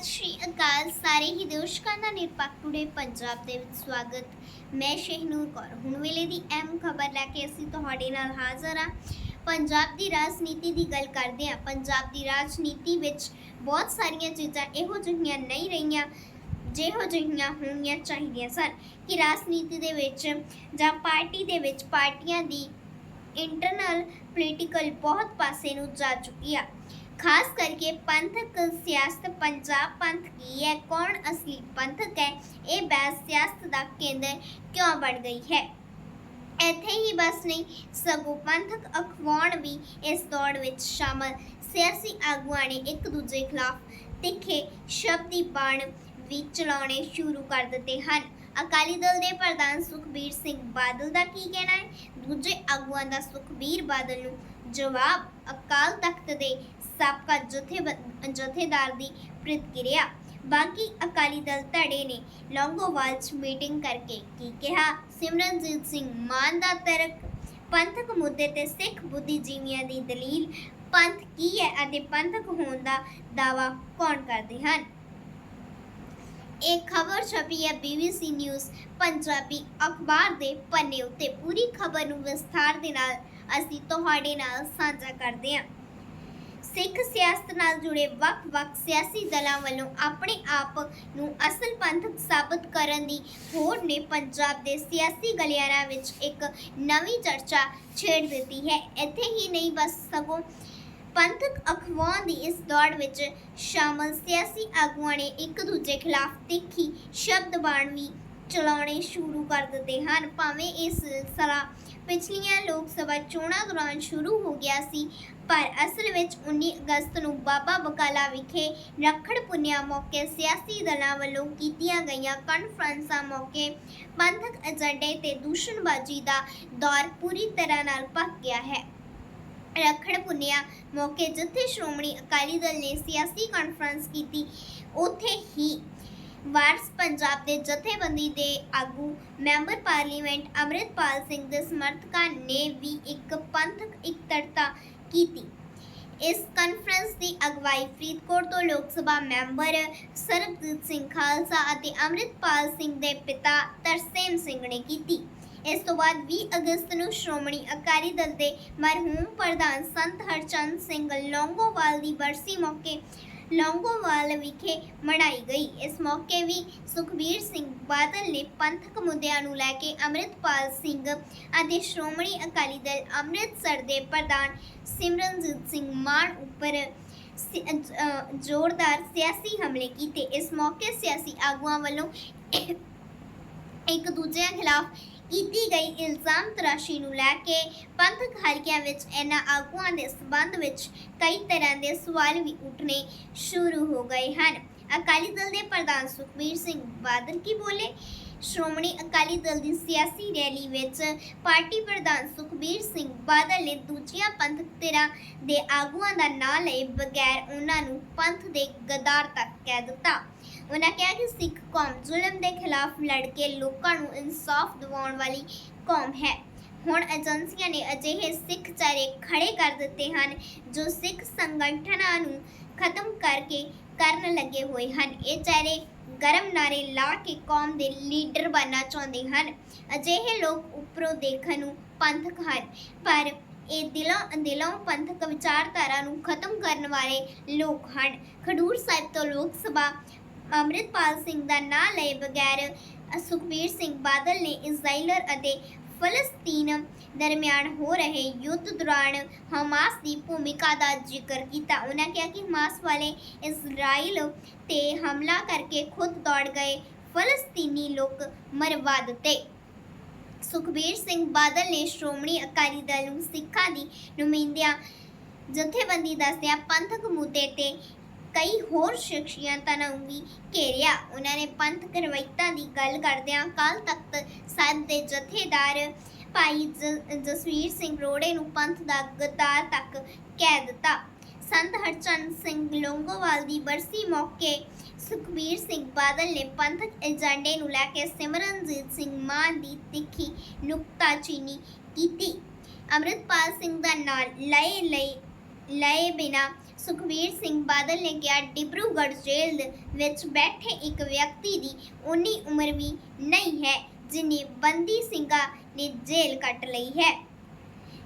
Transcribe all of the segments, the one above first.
ਸਤਿ ਸ਼੍ਰੀ ਅਕਾਲ। ਸਾਰੇ ਹੀ ਦਰਸ਼ਕਾਂ ਦਾ ਨਿਰਪੱਖ ਟੁਡੇ ਪੰਜਾਬ ਦੇ ਵਿੱਚ ਸਵਾਗਤ। ਮੈਂ ਸ਼ਹਿਨੂਰ ਕੌਰ। ਹੁਣ ਵੇਲੇ ਦੀ ਅਹਿਮ ਖਬਰ ਲੈ ਕੇ ਅਸੀਂ ਤੁਹਾਡੇ ਨਾਲ ਹਾਜ਼ਰ ਹਾਂ। ਪੰਜਾਬ ਦੀ ਰਾਜਨੀਤੀ ਦੀ ਗੱਲ ਕਰਦੇ ਹਾਂ। ਪੰਜਾਬ ਦੀ ਰਾਜਨੀਤੀ ਵਿੱਚ ਬਹੁਤ ਸਾਰੀਆਂ ਚੀਜ਼ਾਂ ਇਹੋ ਜਿਹੀਆਂ ਨਹੀਂ ਰਹੀਆਂ, ਜਿਹੋ ਜਿਹੀਆਂ ਹੋਣੀਆਂ ਚਾਹੀਦੀਆਂ ਸਨ ਕਿ ਰਾਜਨੀਤੀ ਦੇ ਵਿੱਚ ਜਾਂ ਪਾਰਟੀ ਦੇ ਵਿੱਚ ਪਾਰਟੀਆਂ ਦੀ ਇੰਟਰਨਲ ਪੋਲੀਟੀਕਲ ਬਹੁਤ ਪਾਸੇ ਨੂੰ ਜਾ ਚੁੱਕੀ ਆ। ਖਾਸ ਕਰਕੇ ਪੰਥਕ, ਸਿਆਸਤ, ਪੰਜਾਬ ਪੰਥ ਕੀ ਹੈ, ਕੌਣ ਅਸਲੀ ਪੰਥਕ ਹੈ, ਇਹ ਬਹਿਸ ਸਿਆਸਤ ਦਾ ਕੇਂਦਰ ਕਿਉਂ ਬਣ ਗਈ ਹੈ? ਇੱਥੇ ਹੀ ਬਸ ਨਹੀਂ, ਸਗੋਂ ਪੰਥਕ ਅਖਵਾਉਣ ਵੀ ਇਸ ਦੌੜ ਵਿੱਚ ਸ਼ਾਮਲ। ਸਿਆਸੀ ਆਗੂਆਂ ਨੇ ਇੱਕ ਦੂਜੇ ਖਿਲਾਫ ਤਿੱਖੇ ਸ਼ਬਦੀ ਬਾਣ ਵੀ ਚਲਾਉਣੇ ਸ਼ੁਰੂ ਕਰ ਦਿੱਤੇ ਹਨ। ਅਕਾਲੀ ਦਲ ਦੇ ਪ੍ਰਧਾਨ ਸੁਖਬੀਰ ਸਿੰਘ ਬਾਦਲ ਦਾ ਕੀ ਕਹਿਣਾ ਹੈ? ਦੂਜੇ ਆਗੂਆਂ ਦਾ ਸੁਖਬੀਰ ਬਾਦਲ ਨੂੰ ਜਵਾਬ, ਅਕਾਲ ਤਖਤ ਦੇ ਸਾਬਕਾ ਜਥੇ ਜਥੇਦਾਰ ਦੀ ਪ੍ਰਤੀਕਿਰਿਆ। ਬਾਕੀ ਅਕਾਲੀ ਦਲ ਧੜੇ ਨੇ ਲੌਂਗੋਵਾਲ 'ਚ ਮੀਟਿੰਗ ਕਰਕੇ ਕੀ ਕਿਹਾ? ਸਿਮਰਨਜੀਤ ਸਿੰਘ ਮਾਨ ਦਾ ਤਰਕ। ਪੰਥਕ ਮੁੱਦੇ ਤੇ ਸਿੱਖ ਬੁੱਧੀਜੀਵੀਆਂ ਦੀ ਦਲੀਲ। ਪੰਥ ਕੀ ਹੈ ਅਤੇ ਪੰਥਕ ਹੋਣ ਦਾ ਦਾਵਾ ਕੌਣ ਕਰਦੇ ਹਨ? ਇਹ ਖਬਰ ਛਪੀ ਹੈ BBC ਨਿਊਜ਼ ਪੰਜਾਬੀ ਅਖਬਾਰ ਦੇ ਪੰਨੇ ਉੱਤੇ। ਪੂਰੀ ਖਬਰ ਨੂੰ ਵਿਸਥਾਰ ਦੇ ਨਾਲ ਅਸੀਂ ਤੁਹਾਡੇ ਨਾਲ ਸਾਂਝਾ ਕਰਦੇ ਹਾਂ। ਸਿੱਖ ਸਿਆਸਤ ਨਾਲ ਜੁੜੇ ਵੱਖ-ਵੱਖ ਸਿਆਸੀ ਦਲਾਂ ਵੱਲੋਂ ਆਪਣੇ ਆਪ ਨੂੰ ਅਸਲ ਪੰਥਕ ਸਾਬਤ ਕਰਨ ਦੀ ਹੋੜ ਨੇ ਪੰਜਾਬ ਦੇ ਸਿਆਸੀ ਗਲਿਆਰਾਂ ਵਿੱਚ ਇੱਕ ਨਵੀਂ ਚਰਚਾ ਛੇੜ ਦਿੱਤੀ ਹੈ। ਇੱਥੇ ਹੀ ਨਹੀਂ, ਬਸ ਸਗੋਂ ਪੰਥਕ ਅਖਵਾਉਣ ਦੀ ਇਸ ਦੌੜ ਵਿੱਚ ਸ਼ਾਮਲ ਸਿਆਸੀ ਆਗੂਆਂ ਨੇ ਇੱਕ ਦੂਜੇ ਖਿਲਾਫ ਤਿੱਖੀ ਸ਼ਬਦਬਾਣ ਵੀ ਚਲਾਉਣੇ ਸ਼ੁਰੂ ਕਰ ਦਿੱਤੇ ਹਨ। ਭਾਵੇਂ ਇਹ ਸਿਲਸਿਲਾ ਪਿਛਲੀਆਂ ਲੋਕ ਸਭਾ ਚੋਣਾਂ ਦੌਰਾਨ ਸ਼ੁਰੂ ਹੋ ਗਿਆ ਸੀ ਪਰ ਅਸਲ ਵਿੱਚ 19 ਅਗਸਤ ਨੂੰ ਬਾਬਾ ਬਕਾਲਾ ਵਿਖੇ ਰੱਖੜ ਪੁੰਨਿਆ ਮੌਕੇ ਸਿਆਸੀ ਦਲਾਂ ਵੱਲੋਂ ਕੀਤੀਆਂ ਗਈਆਂ ਕਾਨਫਰੰਸਾਂ ਮੌਕੇ ਪੰਥਕ ਏਜੰਡੇ ਤੇ ਦੂਸ਼ਣਬਾਜ਼ੀ ਦਾ ਦੌਰ ਪੂਰੀ ਤਰ੍ਹਾਂ ਨਾਲ ਪੱਕ ਗਿਆ ਹੈ। ਰੱਖੜ ਪੁੰਨਿਆ ਮੌਕੇ ਜਿੱਥੇ ਸ਼੍ਰੋਮਣੀ ਅਕਾਲੀ ਦਲ ਨੇ ਸਿਆਸੀ ਕਾਨਫਰੰਸ ਕੀਤੀ, ਉੱਥੇ ਹੀ ਵਾਰਸ ਪੰਜਾਬ ਦੇ ਜਥੇਬੰਦੀ ਦੇ ਆਗੂ, ਮੈਂਬਰ ਪਾਰਲੀਮੈਂਟ ਅੰਮ੍ਰਿਤਪਾਲ ਸਿੰਘ ਦੇ ਸਮਰਥਕਾਂ ਨੇ ਵੀ ਇੱਕ ਪੰਥਕ ਇਕੱਤਰਤਾ ਕੀਤੀ। ਇਸ ਕਾਨਫਰੰਸ ਦੀ ਅਗਵਾਈ ਫਰੀਦਕੋਟ ਤੋਂ ਲੋਕ ਸਭਾ ਮੈਂਬਰ ਸਰਬਜੀਤ ਸਿੰਘ ਖਾਲਸਾ ਅਤੇ ਅੰਮ੍ਰਿਤਪਾਲ ਸਿੰਘ ਦੇ ਪਿਤਾ ਤਰਸੇਮ ਸਿੰਘ ਨੇ ਕੀਤੀ। ਇਸ ਤੋਂ ਬਾਅਦ 20 ਅਗਸਤ ਨੂੰ ਸ਼੍ਰੋਮਣੀ ਅਕਾਲੀ ਦਲ ਦੇ ਮਰਹੂਮ ਪ੍ਰਧਾਨ ਸੰਤ ਹਰਚੰਦ ਸਿੰਘ ਲੌਂਗੋਵਾਲ ਦੀ ਬਰਸੀ ਮੌਕੇ ਲੌਂਗੋਵਾਲ ਵਿਖੇ ਮਨਾਈ ਗਈ। ਇਸ ਮੌਕੇ ਵੀ ਸੁਖਬੀਰ ਸਿੰਘ ਬਾਦਲ ਨੇ ਪੰਥਕ ਮੁੱਦਿਆਂ ਨੂੰ ਲੈ ਕੇ ਅੰਮ੍ਰਿਤਪਾਲ ਸਿੰਘ ਅਤੇ ਸ਼੍ਰੋਮਣੀ ਅਕਾਲੀ ਦਲ ਅੰਮ੍ਰਿਤਸਰ ਦੇ ਪ੍ਰਧਾਨ ਸਿਮਰਨਜੀਤ ਸਿੰਘ ਮਾਨ ਉੱਪਰ ਜ਼ੋਰਦਾਰ ਸਿਆਸੀ ਹਮਲੇ ਕੀਤੇ। ਇਸ ਮੌਕੇ ਸਿਆਸੀ ਆਗੂਆਂ ਵੱਲੋਂ ਇੱਕ ਦੂਜੇ ਖਿਲਾਫ ਕੀਤੀ ਗਈ ਇਲਜ਼ਾਮ ਤਰਾਸ਼ੀ ਨੂੰ ਲੈ ਕੇ ਪੰਥਕ ਹਲਕਿਆਂ ਵਿੱਚ ਇਹਨਾਂ ਆਗੂਆਂ ਦੇ ਸਬੰਧ ਵਿੱਚ ਕਈ ਤਰ੍ਹਾਂ ਦੇ ਸਵਾਲ ਵੀ ਉੱਠਣੇ ਸ਼ੁਰੂ ਹੋ ਗਏ ਹਨ। ਅਕਾਲੀ ਦਲ ਦੇ ਪ੍ਰਧਾਨ ਸੁਖਬੀਰ ਸਿੰਘ ਬਾਦਲ ਕੀ ਬੋਲੇ? ਸ਼੍ਰੋਮਣੀ ਅਕਾਲੀ ਦਲ ਦੀ ਸਿਆਸੀ ਰੈਲੀ ਵਿੱਚ ਪਾਰਟੀ ਪ੍ਰਧਾਨ ਸੁਖਬੀਰ ਸਿੰਘ ਬਾਦਲ ਨੇ ਦੂਜੀਆਂ ਪੰਥਕ ਧਿਰਾਂ ਦੇ ਆਗੂਆਂ ਦਾ ਨਾਂ ਲਏ ਬਗੈਰ ਉਹਨਾਂ ਨੂੰ ਪੰਥ ਦੇ ਗਦਾਰ ਤੱਕ ਕਹਿ ਦਿੱਤਾ। ਉਹਨਾਂ ਕਿਹਾ ਕਿ ਸਿੱਖ ਕੌਮ ਜ਼ੁਲਮ ਦੇ ਖਿਲਾਫ ਲੜ ਕੇ ਲੋਕਾਂ ਨੂੰ ਇਨਸਾਫ ਦਿਵਾਉਣ ਵਾਲੀ ਕੌਮ ਹੈ। ਹੁਣ ਏਜੰਸੀਆਂ ਨੇ ਅਜਿਹੇ ਸਿੱਖ ਚਾਰੇ ਖੜੇ ਕਰ ਦਿੱਤੇ ਹਨ, ਜੋ ਸਿੱਖ ਸੰਗਠਨਾਂ ਨੂੰ ਖਤਮ ਕਰਕੇ ਕਰਨ ਲੱਗੇ ਹੋਏ ਹਨ। ਇਹ ਚਾਰੇ ਗਰਮ ਨਾਰੇ ਲਾ ਕੇ ਕੌਮ ਦੇ ਲੀਡਰ ਬਣਨਾ ਚਾਹੁੰਦੇ ਹਨ। ਅਜਿਹੇ ਲੋਕ ਉੱਪਰੋਂ ਦੇਖਣ ਨੂੰ ਪੰਥਕ ਹਨ, ਪਰ ਇਹ ਦਿਲੋਂ ਦਿਲੋਂ ਪੰਥਕ ਵਿਚਾਰਧਾਰਾ ਨੂੰ ਖਤਮ ਕਰਨ ਵਾਲੇ ਲੋਕ ਹਨ। ਖਡੂਰ ਸਾਹਿਬ ਤੋਂ ਲੋਕ ਸਭਾ ਅੰਮ੍ਰਿਤਪਾਲ ਸਿੰਘ ਦਾ ਨਾਂ ਲਏ ਬਗੈਰ ਸੁਖਬੀਰ ਸਿੰਘ ਬਾਦਲ ਨੇ ਇਜ਼ਰਾਈਲਰ ਅਤੇ ਫਲਸਤੀਨ ਦਰਮਿਆਨ ਹੋ ਰਹੇ ਯੁੱਧ ਦੌਰਾਨ ਹਮਾਸ ਦੀ ਭੂਮਿਕਾ ਦਾ ਜ਼ਿਕਰ ਕੀਤਾ। ਉਹਨਾਂ ਕਿਹਾ ਕਿ ਹਮਾਸ ਵਾਲੇ ਇਜ਼ਰਾਈਲ ਤੇ ਹਮਲਾ ਕਰਕੇ ਖੁਦ ਦੌੜ ਗਏ, ਫਲਸਤੀਨੀ ਲੋਕ ਮਰਵਾ ਦਿੱਤੇ ਸੁਖਬੀਰ ਸਿੰਘ ਬਾਦਲ ਨੇ ਸ਼੍ਰੋਮਣੀ ਅਕਾਲੀ ਦਲ ਨੂੰ ਸਿੱਖਾਂ ਦੀ ਨੁਮਾਇੰਦਿਆਂ ਜਥੇਬੰਦੀ ਦੱਸਦਿਆਂ ਪੰਥਕ ਮੁੱਦੇ ਤੇ ਕਈ ਹੋਰ ਸ਼ਖਸੀਅਤਾਂ ਨੂੰ ਵੀ ਘੇਰਿਆ। ਉਹਨਾਂ ਨੇ ਪੰਥ ਰਵਾਇਤਾਂ ਦੀ ਗੱਲ ਕਰਦਿਆਂ ਕੱਲ ਤਖਤ ਸਾਹਿਬ ਦੇ ਜਥੇਦਾਰ ਭਾਈ ਜ- ਜਸਵੀਰ ਸਿੰਘ ਰੋੜੇ ਨੂੰ ਪੰਥ ਦਾ ਗਦਾਰ ਤੱਕ ਕਹਿ ਦਿੱਤਾ। ਸੰਤ ਹਰਚੰਦ ਸਿੰਘ ਲੋਂਗੋਵਾਲ ਦੀ ਬਰਸੀ ਮੌਕੇ ਸੁਖਬੀਰ ਸਿੰਘ ਬਾਦਲ ਨੇ ਪੰਥਕ ਏਜੰਡੇ ਨੂੰ ਲੈ ਕੇ ਸਿਮਰਨਜੀਤ ਸਿੰਘ ਮਾਨ ਦੀ ਤਿੱਖੀ ਨੁਕਤਾਚੀਨੀ ਕੀਤੀ। ਅੰਮ੍ਰਿਤਪਾਲ ਸਿੰਘ ਦਾ ਨਾਂ ਲਏ ਲਏ ਲਏ ਬਿਨਾ ਸੁਖਬੀਰ ਸਿੰਘ ਬਾਦਲ ਨੇ ਕਿਹਾ, ਡਿਬਰੂਗੜ੍ਹ ਜੇਲ੍ਹ ਵਿੱਚ ਬੈਠੇ ਇੱਕ ਵਿਅਕਤੀ ਦੀ ਉਨੀ ਉਮਰ ਵੀ ਨਹੀਂ ਹੈ ਜਿੰਨੀ ਬੰਦੀ ਸਿੰਘਾਂ ਨੇ ਜੇਲ੍ਹ ਕੱਟ ਲਈ ਹੈ।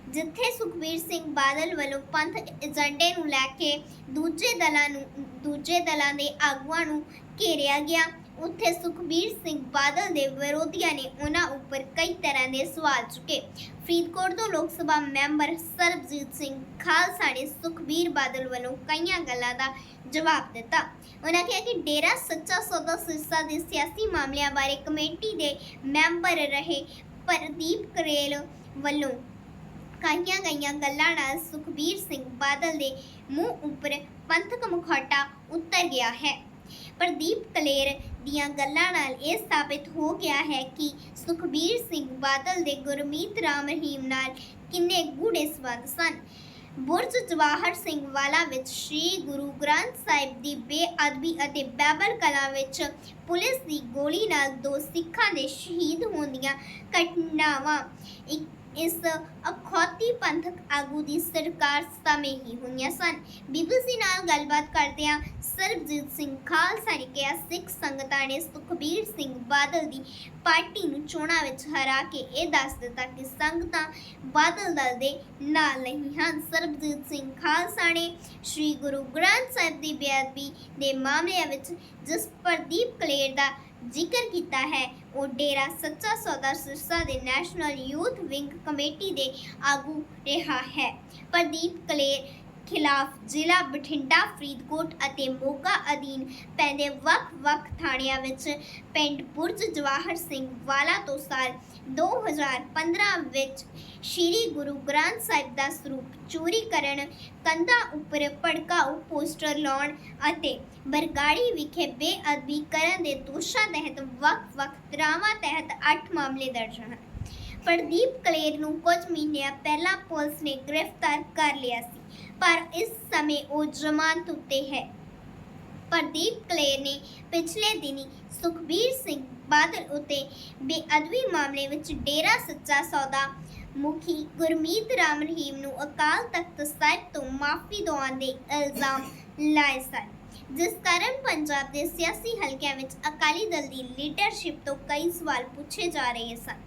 ਜਿੱਥੇ ਸੁਖਬੀਰ ਸਿੰਘ ਬਾਦਲ ਵੱਲੋਂ ਪੰਥ ਏਜੰਡੇ ਨੂੰ ਲੈ ਕੇ ਦੂਜੇ ਦਲਾਂ ਨੂੰ, ਦੂਜੇ ਦਲਾਂ ਦੇ ਆਗੂਆਂ ਨੂੰ ਘੇਰਿਆ ਗਿਆ ਉੱਥੇ ਸੁਖਬੀਰ ਸਿੰਘ ਬਾਦਲ ਦੇ ਵਿਰੋਧੀਆਂ ਨੇ ਉਹਨਾਂ ਉੱਪਰ ਕਈ ਤਰ੍ਹਾਂ ਦੇ ਸਵਾਲ ਚੁੱਕੇ। ਫਰੀਦਕੋਟ ਤੋਂ ਲੋਕ ਸਭਾ ਮੈਂਬਰ ਸਰਬਜੀਤ ਸਿੰਘ ਖਾਲਸਾ ਨੇ ਸੁਖਬੀਰ ਬਾਦਲ ਵੱਲੋਂ ਕਈਆਂ ਗੱਲਾਂ ਦਾ ਜਵਾਬ ਦਿੱਤਾ। ਉਹਨਾਂ ਕਿਹਾ ਕਿ ਡੇਰਾ ਸੱਚਾ ਸੌਦਾ ਸਿਰਸਾ ਦੇ ਸਿਆਸੀ ਮਾਮਲਿਆਂ ਬਾਰੇ ਕਮੇਟੀ ਦੇ ਮੈਂਬਰ ਰਹੇ ਪ੍ਰਦੀਪ ਕਰੇਲ ਵੱਲੋਂ ਕਾਈਆਂ ਗਈਆਂ ਗੱਲਾਂ ਨਾਲ ਸੁਖਬੀਰ ਸਿੰਘ ਬਾਦਲ ਦੇ ਮੂੰਹ ਉੱਪਰ ਪੰਥਕ ਮੁਖੌਟਾ ਉਤਰ ਗਿਆ ਹੈ। ਪ੍ਰਦੀਪ ਕਲੇਰ ਦੀਆਂ ਗੱਲਾਂ ਨਾਲ ਇਹ ਸਾਬਿਤ ਹੋ ਗਿਆ ਹੈ ਕਿ ਸੁਖਬੀਰ ਸਿੰਘ ਬਾਦਲ ਦੇ ਗੁਰਮੀਤ ਰਾਮ ਰਹੀਮ ਨਾਲ ਕਿੰਨੇ ਗੂੜੇ ਸਬੰਧ ਸਨ। ਬੁਰਜ ਜਵਾਹਰ ਸਿੰਘ ਵਾਲਾ ਵਿੱਚ ਸ੍ਰੀ ਗੁਰੂ ਗ੍ਰੰਥ ਸਾਹਿਬ ਦੀ ਬੇਅਦਬੀ ਅਤੇ ਬਾਈਬਲ ਕਲਾ ਵਿੱਚ ਪੁਲਿਸ ਦੀ ਗੋਲੀ ਨਾਲ ਦੋ ਸਿੱਖਾਂ ਦੇ ਸ਼ਹੀਦ ਹੋਣ ਦੀਆਂ ਘਟਨਾਵਾਂ। ਇਸ ਅਖੌਤੀ ਪੰਥਕ ਆਗੂ ਦੀ ਸਰਕਾਰ ਸਮੇਂ ਹੀ ਹੋਈਆਂ ਸਨ। ਬੀਬੀਸੀ ਨਾਲ ਗੱਲਬਾਤ ਕਰਦਿਆਂ ਸਰਬਜੀਤ ਸਿੰਘ ਖਾਲਸਾ ਨੇ ਕਿਹਾ, ਸਿੱਖ ਸੰਗਤਾਂ ਨੇ ਸੁਖਬੀਰ ਸਿੰਘ ਬਾਦਲ ਦੀ ਪਾਰਟੀ ਨੂੰ ਚੋਣਾਂ ਵਿੱਚ ਹਰਾ ਕੇ ਇਹ ਦੱਸ ਦਿੱਤਾ ਕਿ ਸੰਗਤਾਂ ਬਾਦਲ ਦਲ ਦੇ ਨਾਲ ਨਹੀਂ ਹਨ। ਸਰਬਜੀਤ ਸਿੰਘ ਖਾਲਸਾ ਨੇ ਸ੍ਰੀ ਗੁਰੂ ਗ੍ਰੰਥ ਸਾਹਿਬ ਦੀ ਬੇਅਦਬੀ ਦੇ ਮਾਮਲਿਆਂ ਵਿੱਚ ਜਿਸ ਪ੍ਰਦੀਪ ਕਲੇਰ ਦਾ ਜ਼ਿਕਰ ਕੀਤਾ ਹੈ। ਉਹ ਡੇਰਾ ਸੱਚਾ ਸੌਦਾ ਸਿਰਸਾ ਦੇ ਨੈਸ਼ਨਲ ਯੂਥ ਵਿੰਗ ਕਮੇਟੀ ਦੇ ਆਗੂ ਰਿਹਾ ਹੈ। ਪ੍ਰਦੀਪ ਕਲੇਰ ਖਿਲਾਫ ਜ਼ਿਲ੍ਹਾ ਬਠਿੰਡਾ, ਫਰੀਦਕੋਟ ਅਤੇ ਮੋਗਾ ਅਧੀਨ ਪੈਂਦੇ ਵੱਖ-ਵੱਖ ਥਾਣਿਆਂ ਵਿੱਚ ਪਿੰਡ ਬੁਰਜ ਜਵਾਹਰ ਸਿੰਘ ਵਾਲਾ ਤੋਂ ਸਾਲ 2015 ਵਿੱਚ ਸ੍ਰੀ ਗੁਰੂ ਗ੍ਰੰਥ ਸਾਹਿਬ ਦਾ ਸਰੂਪ ਚੋਰੀ ਕਰਨ, ਕੰਧਾਂ ਉੱਪਰ ਭੜਕਾਊ ਪੋਸਟਰ ਲਾਉਣ ਅਤੇ ਬਰਗਾੜੀ ਵਿਖੇ ਬੇਅਦਬੀ ਕਰਨ ਦੇ ਦੋਸ਼ਾਂ ਤਹਿਤ ਵੱਖ-ਵੱਖ ਧਾਰਾਵਾਂ ਤਹਿਤ 8 ਮਾਮਲੇ ਦਰਜ ਹਨ। ਪ੍ਰਦੀਪ ਕਲੇਰ ਨੂੰ ਕੁਝ ਮਹੀਨਿਆਂ ਪਹਿਲਾਂ ਪੁਲਿਸ ਨੇ ਗ੍ਰਿਫਤਾਰ ਕਰ ਲਿਆ ਸੀ। ਪਰ ਇਸ ਸਮੇਂ ਉਹ ਜ਼ਮਾਨਤ ਉੱਤੇ ਹੈ। ਪ੍ਰਦੀਪ ਕਲੇਰ ਨੇ ਪਿਛਲੇ ਦਿਨੀ ਸੁਖਬੀਰ ਸਿੰਘ ਬਾਦਲ ਉਤੇ ਬੇਅਦਬੀ ਮਾਮਲੇ ਵਿੱਚ ਡੇਰਾ ਸੱਚਾ ਸੌਦਾ ਮੁਖੀ ਗੁਰਮੀਤ ਰਾਮ ਰਹੀਮ ਨੂੰ ਅਕਾਲ ਤਖਤ ਸਾਹਿਬ ਤੋਂ ਮਾਫੀ ਦਿਵਾਉਣ ਦੇ ਇਲਜ਼ਾਮ ਲਾਏ ਸਨ, ਜਿਸ ਕਾਰਨ ਪੰਜਾਬ ਦੇ ਸਿਆਸੀ ਹਲਕਿਆਂ ਵਿੱਚ ਅਕਾਲੀ ਦਲ ਦੀ ਲੀਡਰਸ਼ਿਪ ਤੋਂ ਕਈ ਸਵਾਲ ਪੁੱਛੇ ਜਾ ਰਹੇ ਸਨ।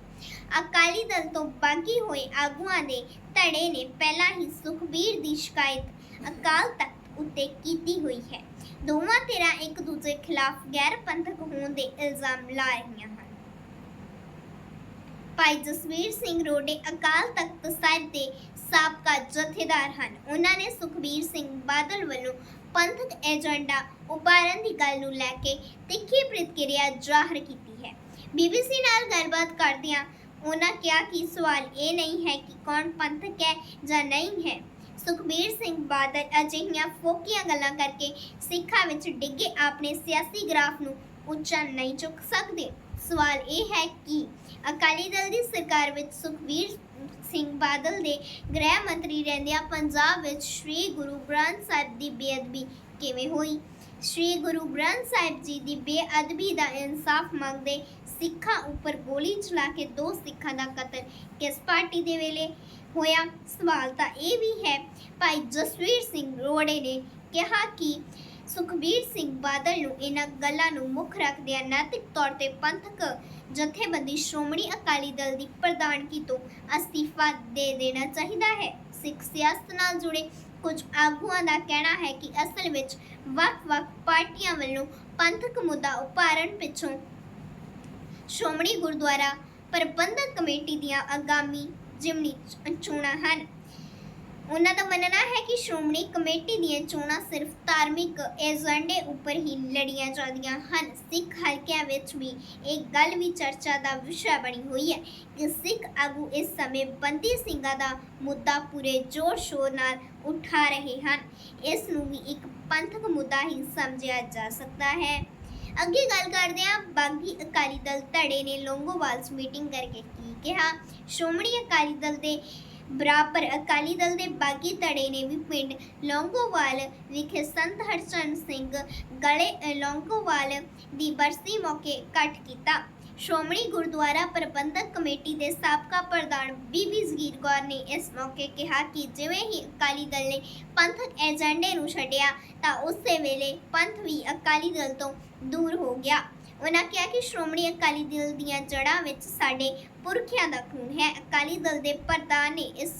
ਅਕਾਲੀ ਦਲ ਤੋਂ ਬਾਗੀ ਹੋਏ ਆਗੂਆਂ ਦੇ ਧੜੇ ਨੇ ਪਹਿਲਾਂ ਹੀ ਸੁਖਬੀਰ ਦੀ ਸ਼ਿਕਾਇਤ ਅਕਾਲ ਤਖਤ ਉੱਤੇ ਕੀਤੀ ਹੋਈ ਹੈ। ਦੋਵਾਂ ਧਿਰਾਂ ਇੱਕ ਦੂਜੇ ਖਿਲਾਫ ਗੈਰ ਪੰਥਕ ਹੋਣ ਦੇ ਇਲਜ਼ਾਮ ਲਾ ਰਹੀਆਂ ਹਨ। ਭਾਈ ਜਸਵੀਰ ਸਿੰਘ ਰੋਡੇ ਅਕਾਲ ਤਖਤ ਸਾਹਿਬ ਦੇ ਸਾਬਕਾ ਜਥੇਦਾਰ ਹਨ। ਉਹਨਾਂ ਨੇ ਸੁਖਬੀਰ ਸਿੰਘ ਬਾਦਲ ਵੱਲੋਂ ਪੰਥਕ ਏਜੰਡਾ ਉਭਾਰਨ ਦੀ ਗੱਲ ਨੂੰ ਲੈ ਕੇ ਤਿੱਖੀ ਪ੍ਰਤੀਕਿਰਿਆ ਜ਼ਾਹਰ ਕੀਤੀ। ਬੀਬੀਸੀ ਨਾਲ ਗੱਲਬਾਤ ਕਰਦਿਆਂ ਉਹਨਾਂ ਕਿਹਾ ਕਿ ਸਵਾਲ ਇਹ ਨਹੀਂ ਹੈ ਕਿ ਕੌਣ ਪੰਥਕ ਹੈ ਜਾਂ ਨਹੀਂ ਹੈ। ਸੁਖਬੀਰ ਸਿੰਘ ਬਾਦਲ ਅਜਿਹੀਆਂ ਫੋਕੀਆਂ ਗੱਲਾਂ ਕਰਕੇ ਸਿੱਖਾਂ ਵਿੱਚ ਡਿੱਗੇ ਆਪਣੇ ਸਿਆਸੀ ਗ੍ਰਾਫ ਨੂੰ ਉੱਚਾ ਨਹੀਂ ਚੁੱਕ ਸਕਦੇ। ਸਵਾਲ ਇਹ ਹੈ ਕਿ ਅਕਾਲੀ ਦਲ ਦੀ ਸਰਕਾਰ ਵਿੱਚ ਸੁਖਬੀਰ ਸਿੰਘ ਬਾਦਲ ਦੇ ਗ੍ਰਹਿ ਮੰਤਰੀ ਰਹਿੰਦਿਆਂ ਪੰਜਾਬ ਵਿੱਚ ਸ੍ਰੀ ਗੁਰੂ ਗ੍ਰੰਥ ਸਾਹਿਬ ਦੀ ਬੇਅਦਬੀ ਕਿਵੇਂ ਹੋਈ? ਸ੍ਰੀ ਗੁਰੂ ਗ੍ਰੰਥ ਸਾਹਿਬ ਜੀ ਦੀ ਬੇਅਦਬੀ ਦਾ ਇਨਸਾਫ ਮੰਗਦੇ ਸਿੱਖਾਂ ਉੱਪਰ ਗੋਲੀ ਚਲਾ ਕੇ ਦੋ ਸਿੱਖਾਂ ਦਾ ਕਤਲ ਕਿਸ ਪਾਰਟੀ ਦੇ ਵੇਲੇ ਹੋਇਆ? ਸਵਾਲ ਤਾਂ ਇਹ ਵੀ ਹੈ। ਭਾਈ ਜਸਵੀਰ ਸਿੰਘ ਰੋੜੇ ਨੇ ਕਿਹਾ ਕਿ ਸੁਖਬੀਰ ਸਿੰਘ ਬਾਦਲ ਨੂੰ ਇਹਨਾਂ ਗੱਲਾਂ ਨੂੰ ਮੁੱਖ ਰੱਖਦਿਆਂ ਨੈਤਿਕ ਤੌਰ ਤੇ ਪੰਥਕ ਜਥੇਬੰਦੀ ਸ਼੍ਰੋਮਣੀ ਅਕਾਲੀ ਦਲ ਦੀ ਪ੍ਰਧਾਨਗੀ ਤੋਂ ਅਸਤੀਫਾ ਦੇ ਦੇਣਾ ਚਾਹੀਦਾ ਹੈ। ਸਿੱਖ ਸਿਆਸਤ ਨਾਲ ਜੁੜੇ ਕੁਝ ਆਗੂਆਂ ਦਾ ਕਹਿਣਾ ਹੈ ਕਿ ਅਸਲ ਵਿੱਚ ਵੱਖ-ਵੱਖ ਪਾਰਟੀਆਂ ਵੱਲੋਂ ਪੰਥਕ ਮੁੱਦਾ ਉਭਾਰਨ ਪਿੱਛੋਂ ਸ਼੍ਰੋਮਣੀ ਗੁਰਦੁਆਰਾ ਪ੍ਰਬੰਧਕ ਕਮੇਟੀ ਦੀਆਂ ਆਗਾਮੀ ਜਿਮਨੀ ਚੋਣਾਂ ਹਨ। ਉਹਨਾਂ ਦਾ ਮੰਨਣਾ ਹੈ ਕਿ ਸ਼੍ਰੋਮਣੀ ਕਮੇਟੀ ਦੀਆਂ ਚੋਣਾਂ ਸਿਰਫ ਧਾਰਮਿਕ ਏਜੰਡੇ ਉੱਪਰ ਹੀ ਲੜੀਆਂ ਜਾਂਦੀਆਂ ਹਨ। ਸਿੱਖ ਹਲਕਿਆਂ ਵਿੱਚ ਵੀ ਇਹ ਗੱਲ ਵੀ ਚਰਚਾ ਦਾ ਵਿਸ਼ਾ ਬਣੀ ਹੋਈ ਹੈ ਕਿ ਸਿੱਖ ਆਗੂ ਇਸ ਸਮੇਂ ਬੰਦੀ ਸਿੰਘਾਂ ਦਾ ਮੁੱਦਾ ਪੂਰੇ ਜ਼ੋਰ ਸ਼ੋਰ ਨਾਲ ਉਠਾ ਰਹੇ ਹਨ। ਇਸ ਨੂੰ ਵੀ ਇੱਕ ਪੰਥਕ ਮੁੱਦਾ ਹੀ ਸਮਝਿਆ ਜਾ ਸਕਦਾ ਹੈ। ਅੱਗੇ ਗੱਲ ਕਰਦੇ ਹਾਂ। ਬਾਗੀ ਅਕਾਲੀ ਦਲ ਧੜੇ ਨੇ ਲੋਂਗੋਵਾਲ 'ਚ ਮੀਟਿੰਗ ਕਰਕੇ ਕੀ ਕਿਹਾ? ਸ਼੍ਰੋਮਣੀ ਅਕਾਲੀ ਦਲ ਦੇ ਬਰਾਬਰ ਅਕਾਲੀ ਦਲ ਦੇ ਬਾਗੀ ਧੜੇ ਨੇ ਵੀ ਪਿੰਡ ਲੌਂਗੋਵਾਲ ਵਿਖੇ ਸੰਤ ਹਰਚਰਨ ਸਿੰਘ ਗਲੇ ਲੌਂਗੋਵਾਲ ਦੀ ਬਰਸੀ ਮੌਕੇ ਇਕੱਠ ਕੀਤਾ। ਸ਼੍ਰੋਮਣੀ ਗੁਰਦੁਆਰਾ ਪ੍ਰਬੰਧਕ ਕਮੇਟੀ ਦੇ ਸਾਬਕਾ ਪ੍ਰਧਾਨ ਬੀਬੀ ਜ਼ਗੀਰ ਕੌਰ ਨੇ ਇਸ ਮੌਕੇ ਕਿਹਾ ਕਿ ਜਿਵੇਂ ਹੀ ਅਕਾਲੀ ਦਲ ਨੇ ਪੰਥਕ ਏਜੰਡੇ ਨੂੰ ਛੱਡਿਆ, ਤਾਂ ਉਸੇ ਵੇਲੇ ਪੰਥ ਵੀ ਅਕਾਲੀ ਦਲ ਤੋਂ ਦੂਰ ਹੋ ਗਿਆ। ਉਹਨਾਂ ਕਿਹਾ ਕਿ ਸ਼੍ਰੋਮਣੀ ਅਕਾਲੀ ਦਲ ਦੀਆਂ ਜੜ੍ਹਾਂ ਵਿੱਚ ਸਾਡੇ ਪੁਰਖਿਆਂ ਦਾ ਖੂਨ ਹੈ। ਅਕਾਲੀ ਦਲ ਦੇ ਪ੍ਰਧਾਨ ਨੇ ਇਸ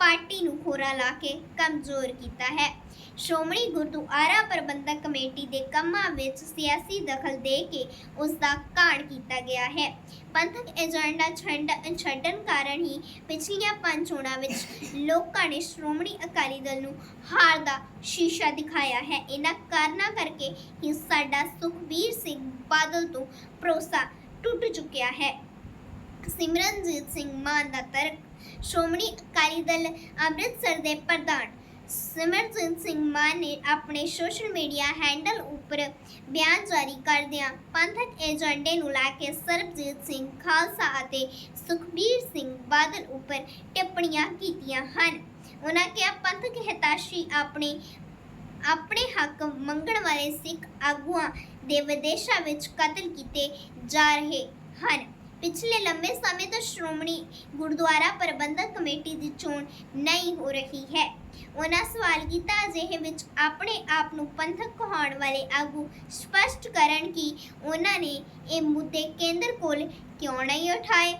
ਪਾਰਟੀ ਨੂੰ ਖੋਰਾ ਲਾ ਕੇ ਕਮਜ਼ੋਰ ਕੀਤਾ ਹੈ। ਸ਼੍ਰੋਮਣੀ ਗੁਰਦੁਆਰਾ ਪ੍ਰਬੰਧਕ ਕਮੇਟੀ ਦੇ ਕੰਮਾਂ ਵਿੱਚ ਸਿਆਸੀ ਦਖਲ ਦੇ ਕੇ ਉਸ ਦਾ ਘਾਣ ਕੀਤਾ ਗਿਆ ਹੈ। ਪੰਥਕ ਏਜੰਡਾ ਛੱਡ ਛੱਡਣ ਕਾਰਨ ਹੀ ਪਿਛਲੀਆਂ ਪੰਜ ਚੋਣਾਂ ਵਿੱਚ ਲੋਕਾਂ ਨੇ ਸ਼੍ਰੋਮਣੀ ਅਕਾਲੀ ਦਲ ਨੂੰ ਹਾਰ ਦਾ ਸ਼ੀਸ਼ਾ ਦਿਖਾਇਆ ਹੈ। ਇਹਨਾਂ ਕਾਰਨਾਂ ਕਰਕੇ ਹੀ ਸਾਡਾ ਸੁਖਬੀਰ ਸਿੰਘ ਬਾਦਲ ਤੋਂ ਭਰੋਸਾ ਟੁੱਟ ਚੁੱਕਿਆ ਹੈ। ਸਿਮਰਨਜੀਤ ਸਿੰਘ ਮਾਨ ਦਾ ਤਰਕ ਸ਼੍ਰੋਮਣੀ ਅਕਾਲੀ ਦਲ ਅੰਮ੍ਰਿਤਸਰ ਦੇ ਪ੍ਰਧਾਨ। ਸਿਮਰਜੀਤ ਸਿੰਘ ਮਾਨ ਨੇ ਆਪਣੇ ਸੋਸ਼ਲ ਮੀਡੀਆ ਹੈਂਡਲ ਉੱਪਰ ਬਿਆਨ ਜਾਰੀ ਕਰਦਿਆਂ ਪੰਥਕ ਏਜੰਡੇ ਨੂੰ ਲੈ ਕੇ ਸਰਬਜੀਤ ਸਿੰਘ ਖਾਲਸਾ ਅਤੇ ਸੁਖਬੀਰ ਸਿੰਘ ਬਾਦਲ ਉੱਪਰ ਟਿੱਪਣੀਆਂ ਕੀਤੀਆਂ ਹਨ। ਉਹਨਾਂ ਕਿਹਾ, ਪੰਥਕ ਹਿਤੈਸ਼ੀ ਆਪਣੇ ਆਪਣੇ ਹੱਕ ਮੰਗਣ ਵਾਲੇ ਸਿੱਖ ਆਗੂਆਂ ਦੇ ਵਿਦੇਸ਼ਾਂ ਵਿੱਚ ਕਤਲ ਕੀਤੇ ਜਾ ਰਹੇ ਹਨ। ਪਿਛਲੇ ਲੰਬੇ ਸਮੇਂ ਤੋਂ ਸ਼੍ਰੋਮਣੀ ਗੁਰਦੁਆਰਾ ਪ੍ਰਬੰਧਕ ਕਮੇਟੀ ਦੀ ਚੋਣ ਨਹੀਂ ਹੋ ਰਹੀ ਹੈ। ਉਹਨਾਂ ਸਵਾਲ ਕੀਤਾ ਅਜਿਹੇ ਵਿੱਚ ਆਪਣੇ ਆਪ ਨੂੰ ਪੰਥਕ ਕਹਾਉਣ ਵਾਲੇ ਆਗੂ ਸਪਸ਼ਟ ਕਰਨ ਕਿ ਉਹਨਾਂ ਨੇ ਇਹ ਮੁੱਦੇ ਕੇਂਦਰ ਕੋਲ ਕਿਉਂ ਨਹੀਂ ਉਠਾਏ?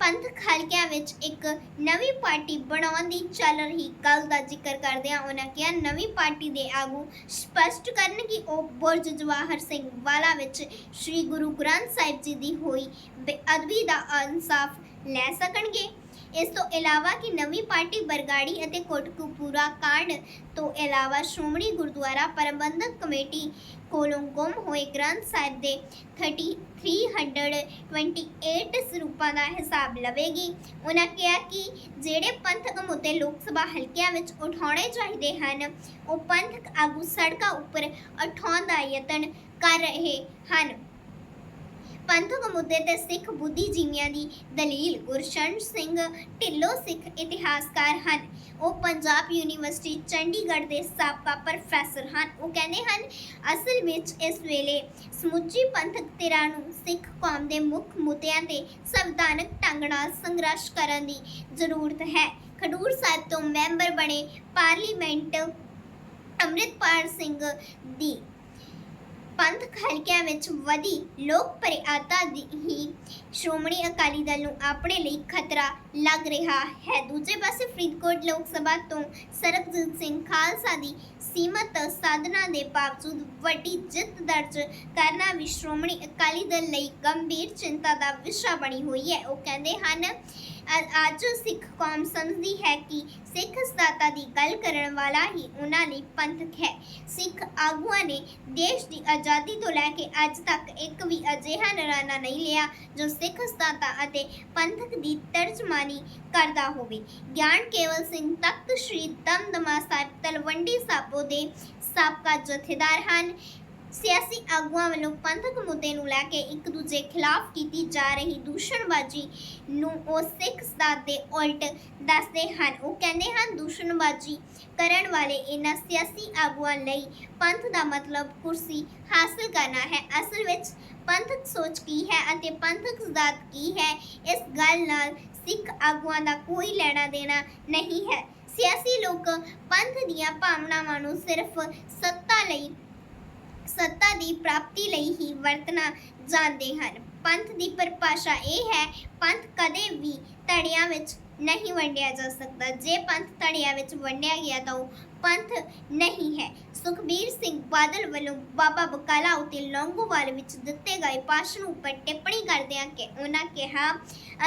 ਪੰਥ ਖਲਕਿਆਂ ਵਿੱਚ ਇੱਕ ਨਵੀਂ ਪਾਰਟੀ ਬਣਾਉਣ ਦੀ ਚੱਲ ਰਹੀ ਗੱਲ ਦਾ ਜ਼ਿਕਰ ਕਰਦਿਆਂ ਉਹਨਾਂ ਕਿਹਾ, ਨਵੀਂ ਪਾਰਟੀ ਦੇ ਆਗੂ ਸਪਸ਼ਟ ਕਰਨ ਕਿ ਉਹ ਬੁਰਜ ਜਵਾਹਰ ਸਿੰਘ ਵਾਲਾ ਵਿੱਚ ਸ੍ਰੀ ਗੁਰੂ ਗ੍ਰੰਥ ਸਾਹਿਬ ਜੀ ਦੀ ਹੋਈ ਬੇਅਦਬੀ ਦਾ ਇਨਸਾਫ ਲੈ ਸਕਣਗੇ। ਇਸ ਤੋਂ ਇਲਾਵਾ ਕਿ ਨਵੀਂ ਪਾਰਟੀ ਬਰਗਾੜੀ ਅਤੇ ਕੋਟਕਪੂਰਾ ਕਾਂਡ ਤੋਂ ਇਲਾਵਾ ਸ਼੍ਰੋਮਣੀ ਗੁਰਦੁਆਰਾ ਪ੍ਰਬੰਧਕ ਕਮੇਟੀ ਕੋਲੋਂ ਗੁੰਮ ਹੋਏ ਗ੍ਰੰਥ ਸਾਹਿਬ ਦੇ 3328 ਸਰੂਪਾਂ ਦਾ ਹਿਸਾਬ ਲਵੇਗੀ। ਉਹਨਾਂ ਕਿਹਾ ਕਿ ਜਿਹੜੇ ਪੰਥਕ ਮੁੱਦੇ ਲੋਕ ਸਭਾ ਹਲਕਿਆਂ ਵਿੱਚ ਉਠਾਉਣੇ ਚਾਹੀਦੇ ਹਨ, ਉਹ ਪੰਥਕ ਆਗੂ ਸੜਕਾਂ ਉੱਪਰ ਉਠਾਉਣ ਦਾ ਯਤਨ ਕਰ ਰਹੇ ਹਨ। ਪੰਥਕ ਮੁੱਦੇ ਤੇ ਸਿੱਖ ਬੁੱਧੀਜੀਵੀਆਂ ਦੀ ਦਲੀਲ ਗੁਰਸ਼ਰਨ ਸਿੰਘ ਢਿੱਲੋਂ ਸਿੱਖ ਇਤਿਹਾਸਕਾਰ ਹਨ। ਉਹ ਪੰਜਾਬ ਯੂਨੀਵਰਸਿਟੀ ਚੰਡੀਗੜ੍ਹ ਦੇ ਸਾਬਕਾ ਪ੍ਰੋਫੈਸਰ ਹਨ। ਉਹ ਕਹਿੰਦੇ ਹਨ, ਅਸਲ ਵਿੱਚ ਇਸ ਵੇਲੇ ਸਮੁੱਚੀ ਪੰਥਕ ਧਿਰਾਂ ਨੂੰ ਸਿੱਖ ਕੌਮ ਦੇ ਮੁੱਖ ਮੁੱਦਿਆਂ ਤੇ ਸੰਵਿਧਾਨਕ ਢੰਗ ਨਾਲ ਸੰਘਰਸ਼ ਕਰਨ ਦੀ ਜ਼ਰੂਰਤ ਹੈ। ਖਡੂਰ ਸਾਹਿਬ ਤੋਂ ਮੈਂਬਰ ਬਣੇ ਪਾਰਲੀਮੈਂਟ ਅੰਮ੍ਰਿਤਪਾਲ ਸਿੰਘ ਦੀ ਪੰਥਕ ਹਲਕਿਆਂ ਵਿੱਚ ਵਧੀ ਲੋਕ ਪ੍ਰਿਆਤਾ ਦੀ ਹੀ ਸ਼੍ਰੋਮਣੀ ਅਕਾਲੀ ਦਲ ਨੂੰ ਆਪਣੇ ਲਈ ਖਤਰਾ ਲੱਗ ਰਿਹਾ ਹੈ। ਦੂਜੇ ਪਾਸੇ ਫਰੀਦਕੋਟ ਲੋਕ ਸਭਾ ਤੋਂ ਸਰਬਜੀਤ ਸਿੰਘ ਖਾਲਸਾ ਦੀ ਸੀਮਤ ਸਾਧਨਾ ਦੇ ਬਾਵਜੂਦ ਵੱਡੀ ਜਿੱਤ ਦਰਜ ਕਰਨਾ ਵੀ ਸ਼੍ਰੋਮਣੀ ਅਕਾਲੀ ਦਲ ਲਈ ਗੰਭੀਰ ਚਿੰਤਾ ਦਾ ਵਿਸ਼ਾ ਬਣੀ ਹੋਈ ਹੈ। ਉਹ ਕਹਿੰਦੇ ਹਨ ਅੱਜ ਸਿੱਖ ਕੌਮ ਸਮਝਦੀ ਹੈ ਕਿ ਸਿੱਖ ਸਦਾਤਾ ਦੀ ਗੱਲ ਕਰਨ ਵਾਲਾ ਹੀ ਉਹਨਾਂ ਲਈ ਪੰਥਕ ਹੈ। ਸਿੱਖ ਆਗੂਆਂ ਨੇ ਦੇਸ਼ ਦੀ ਆਜ਼ਾਦੀ ਤੋਂ ਲੈ ਕੇ ਅੱਜ ਤੱਕ ਇੱਕ ਵੀ ਅਜਿਹਾ ਨਰਾਨਾ ਨਹੀਂ ਲਿਆ ਜੋ ਸਿੱਖ ਸਦਾਤਾ ਅਤੇ ਪੰਥਕ ਦੀ ਤਰਜਮਾਨੀ ਕਰਦਾ ਹੋਵੇ। ਗਿਆਨ ਕੇਵਲ ਸਿੰਘ ਤਖਤ ਸ੍ਰੀ ਦਮਦਮਾ ਸਾਹਿਬ ਤਲਵੰਡੀ ਸਾਬੋ ਦੇ ਸਾਬਕਾ ਜਥੇਦਾਰ ਹਨ। ਸਿਆਸੀ ਆਗੂਆਂ ਵੱਲੋਂ ਪੰਥਕ ਮੁੱਦੇ ਨੂੰ ਲੈ ਕੇ ਇੱਕ ਦੂਜੇ ਖਿਲਾਫ ਕੀਤੀ ਜਾ ਰਹੀ ਦੂਸ਼ਣਬਾਜ਼ੀ ਨੂੰ ਉਹ ਸਿੱਖ ਸਦਾਤ ਦੇ ਉਲਟ ਦੱਸਦੇ ਹਨ। ਉਹ ਕਹਿੰਦੇ ਹਨ, ਦੂਸ਼ਣਬਾਜ਼ੀ ਕਰਨ ਵਾਲੇ ਇਹਨਾਂ ਸਿਆਸੀ ਆਗੂਆਂ ਲਈ ਪੰਥ ਦਾ ਮਤਲਬ ਕੁਰਸੀ ਹਾਸਲ ਕਰਨਾ ਹੈ। ਅਸਲ ਵਿੱਚ ਪੰਥਕ ਸੋਚ ਕੀ ਹੈ ਅਤੇ ਪੰਥਕ ਸਦਾਤ ਕੀ ਹੈ, ਇਸ ਗੱਲ ਨਾਲ ਸਿੱਖ ਆਗੂਆਂ ਦਾ ਕੋਈ ਲੈਣਾ ਦੇਣਾ ਨਹੀਂ ਹੈ। ਸਿਆਸੀ ਲੋਕ ਪੰਥ ਦੀਆਂ ਭਾਵਨਾਵਾਂ ਨੂੰ ਸਿਰਫ ਸੱਤਾ ਲਈ ਸੱਤਾ ਦੀ ਪ੍ਰਾਪਤੀ ਲਈ ਹੀ ਵਰਤਣਾ ਜਾਂਦੇ ਹਨ। ਪੰਥ ਦੀ ਪਰਿਭਾਸ਼ਾ ਇਹ ਹੈ, ਪੰਥ ਕਦੇ ਵੀ ਧੜਿਆਂ ਵਿੱਚ ਨਹੀਂ ਵੰਡਿਆ ਜਾ ਸਕਦਾ। ਜੇ ਪੰਥ ਧੜਿਆਂ ਵਿੱਚ ਵੰਡਿਆ ਗਿਆ ਤਾਂ ਉਹ ਪੰਥ ਨਹੀਂ ਹੈ। ਸੁਖਬੀਰ ਸਿੰਘ ਬਾਦਲ ਵੱਲੋਂ ਬਾਬਾ ਬਕਾਲਾ ਉਤੇ ਲੌਂਗੋਵਾਲ ਵਿੱਚ ਦਿੱਤੇ ਗਏ ਭਾਸ਼ਣ ਉੱਪਰ ਟਿੱਪਣੀ ਕਰਦਿਆਂ ਕਿ ਉਹਨਾਂ ਕਿਹਾ,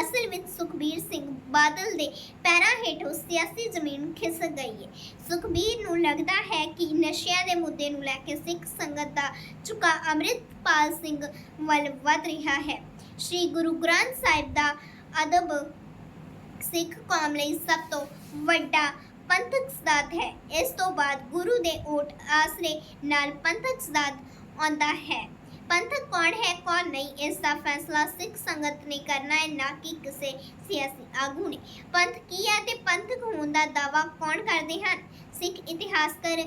ਅਸਲ ਵਿੱਚ ਸੁਖਬੀਰ ਸਿੰਘ ਬਾਦਲ ਦੇ ਪੈਰਾਂ ਹੇਠੋਂ ਸਿਆਸੀ ਜ਼ਮੀਨ ਖਿਸਕ ਗਈ ਹੈ ਸੁਖਬੀਰ ਨੂੰ ਲੱਗਦਾ ਹੈ ਕਿ ਨਸ਼ਿਆਂ ਦੇ ਮੁੱਦੇ ਨੂੰ ਲੈ ਕੇ ਸਿੱਖ ਸੰਗਤ ਦਾ ਝੁਕਾ ਅੰਮ੍ਰਿਤਪਾਲ ਸਿੰਘ ਵੱਲ ਵੱਧ ਰਿਹਾ ਹੈ। ਸ੍ਰੀ ਗੁਰੂ ਗ੍ਰੰਥ ਸਾਹਿਬ ਦਾ ਅਦਬ ਸਿੱਖ ਕੌਮ ਲਈ ਸਭ ਤੋਂ ਵੱਡਾ ਪੰਥਕ ਸਦਾਤ ਹੈ। ਇਸ ਤੋਂ ਬਾਅਦ ਗੁਰੂ ਦੇ ਓਟ ਆਸਰੇ ਨਾਲ ਪੰਥਕ ਸਦਾਤ ਆਉਂਦਾ ਹੈ। ਪੰਥਕ ਕੌਣ ਹੈ, ਕੌਣ ਨਹੀਂ, ਇਸ ਦਾ ਫੈਸਲਾ ਸਿੱਖ ਸੰਗਤ ਨੇ ਕਰਨਾ ਹੈ, ਨਾ ਕਿ ਕਿਸੇ ਸਿਆਸੀ ਆਗੂ ਨੇ। ਪੰਥ ਕੀ ਹੈ ਤੇ ਪੰਥਕ ਹੋਣ ਦਾ ਦਾਵਾ ਕੌਣ ਕਰਦੇ ਹਨ? ਸਿੱਖ ਇਤਿਹਾਸਕਾਰ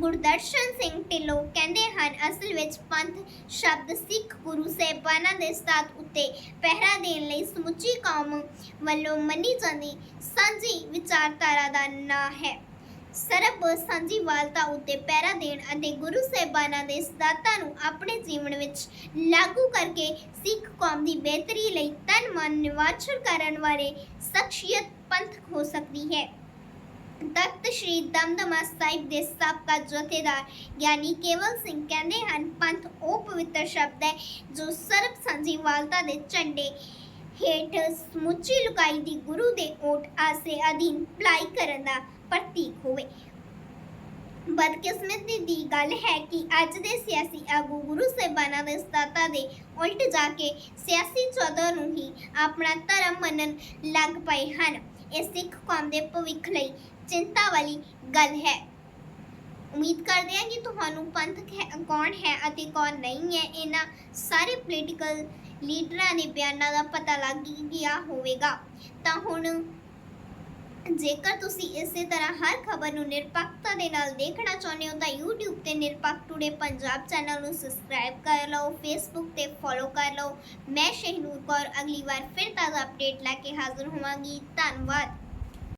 ਗੁਰਦਰਸ਼ਨ ਸਿੰਘ ਢਿੱਲੋਂ ਕਹਿੰਦੇ ਹਨ, ਅਸਲ ਵਿੱਚ ਪੰਥ ਸ਼ਬਦ ਸਿੱਖ ਗੁਰੂ ਸਾਹਿਬਾਨਾਂ ਦੇ ਸਤਾਤ ਉੱਤੇ ਪਹਿਰਾ ਦੇਣ ਲਈ ਸਮੁੱਚੀ ਕੌਮ ਵੱਲੋਂ ਮੰਨੀ ਜਾਂਦੀ ਸਾਂਝੀ ਵਿਚਾਰਧਾਰਾ ਦਾ ਨਾਂ ਹੈ। ਸਰਬ ਸਾਂਝੀਵਾਲਤਾ ਉੱਤੇ ਪਹਿਰਾ ਦੇਣ ਅਤੇ ਗੁਰੂ ਸਾਹਿਬਾਨਾਂ ਦੇ ਸਿਧਾਂਤਾਂ ਨੂੰ ਆਪਣੇ ਜੀਵਨ ਵਿੱਚ ਲਾਗੂ ਕਰਕੇ ਸਿੱਖ ਕੌਮ ਦੀ ਬਿਹਤਰੀ ਲਈ ਤਨ ਮਨ ਨਿਵਾਚਰ ਕਰਨ ਵਾਲੇ ਸ਼ਖਸੀਅਤ ਪੰਥ ਹੋ ਸਕਦੀ ਹੈ। ਤਖਤ ਸ਼੍ਰੀ ਦਮਦਮਾ ਸਾਹਿਬ ਦੇ ਸਾਬਕਾ ਜਥੇਦਾਰ ਗਿਆਨੀ ਕੇਵਲ ਸਿੰਘ ਕਹਿੰਦੇ ਹਨ, ਪੰਥ ਉਹ ਪਵਿੱਤਰ ਸ਼ਬਦ ਹੈ ਜੋ ਸਰਬ ਸਾਂਝੀਵਾਲਤਾ ਦੇ ਝੰਡੇ ਹੇਠ ਸਮੁੱਚੀ ਲੁਕਾਈ ਦੀ ਗੁਰੂ ਦੇ ਓਟ ਆਸਰੇ ਅਧੀਨ ਭਲਾਈ ਕਰਨ ਦਾ ਪ੍ਰਤੀਕ ਹੋਵੇ। ਬਦਕਿਸਮਤੀ ਦੀ ਗੱਲ ਹੈ ਕਿ ਅੱਜ ਦੇ ਸਿਆਸੀ ਆਗੂ ਗੁਰੂ ਸਾਹਿਬਾਨਾਂ ਦੇ ਸਤਾਤਾ ਦੇ ਉਲਟ ਜਾ ਕੇ ਸਿਆਸੀ ਚੌਧਰ ਨੂੰ ਹੀ ਆਪਣਾ ਧਰਮ ਮੰਨਣ ਲੱਗ ਪਏ ਹਨ। ਇਹ ਸਿੱਖ ਕੌਮ ਦੇ ਭਵਿੱਖ ਲਈ ਚਿੰਤਾ ਵਾਲੀ ਗੱਲ ਹੈ। ਉਮੀਦ ਕਰਦੇ ਹਾਂ ਕਿ ਤੁਹਾਨੂੰ ਪੰਥਕ ਹੈ- ਕੌਣ ਹੈ ਅਤੇ ਕੌਣ ਨਹੀਂ ਹੈ, ਇਹਨਾਂ ਸਾਰੇ ਪੋਲੀਟੀਕਲ ਲੀਡਰਾਂ ਦੇ ਬਿਆਨਾਂ ਦਾ ਪਤਾ ਲੱਗ ਗਿਆ ਹੋਵੇਗਾ। ਤਾਂ ਹੁਣ ਜੇਕਰ ਤੁਸੀਂ ਇਸੇ ਤਰ੍ਹਾਂ ਹਰ ਖਬਰ ਨੂੰ ਨਿਰਪੱਖਤਾ ਦੇ ਨਾਲ ਦੇਖਣਾ ਚਾਹੁੰਦੇ ਹੋ, ਤਾਂ YouTube ਤੇ ਨਿਰਪੱਖ ਟੂਡੇ ਪੰਜਾਬ ਚੈਨਲ ਨੂੰ ਸਬਸਕ੍ਰਾਈਬ ਕਰ ਲਓ, Facebook ਤੇ ਫੋਲੋ ਕਰ ਲਓ। ਮੈਂ ਸ਼ਹਿਨੂਰ ਕੌਰ, ਅਗਲੀ ਵਾਰ ਫਿਰ ਤਾਜ਼ਾ ਅਪਡੇਟ ਲੈ ਕੇ ਹਾਜ਼ਰ ਹੋਵਾਂਗੀ। ਧੰਨਵਾਦ।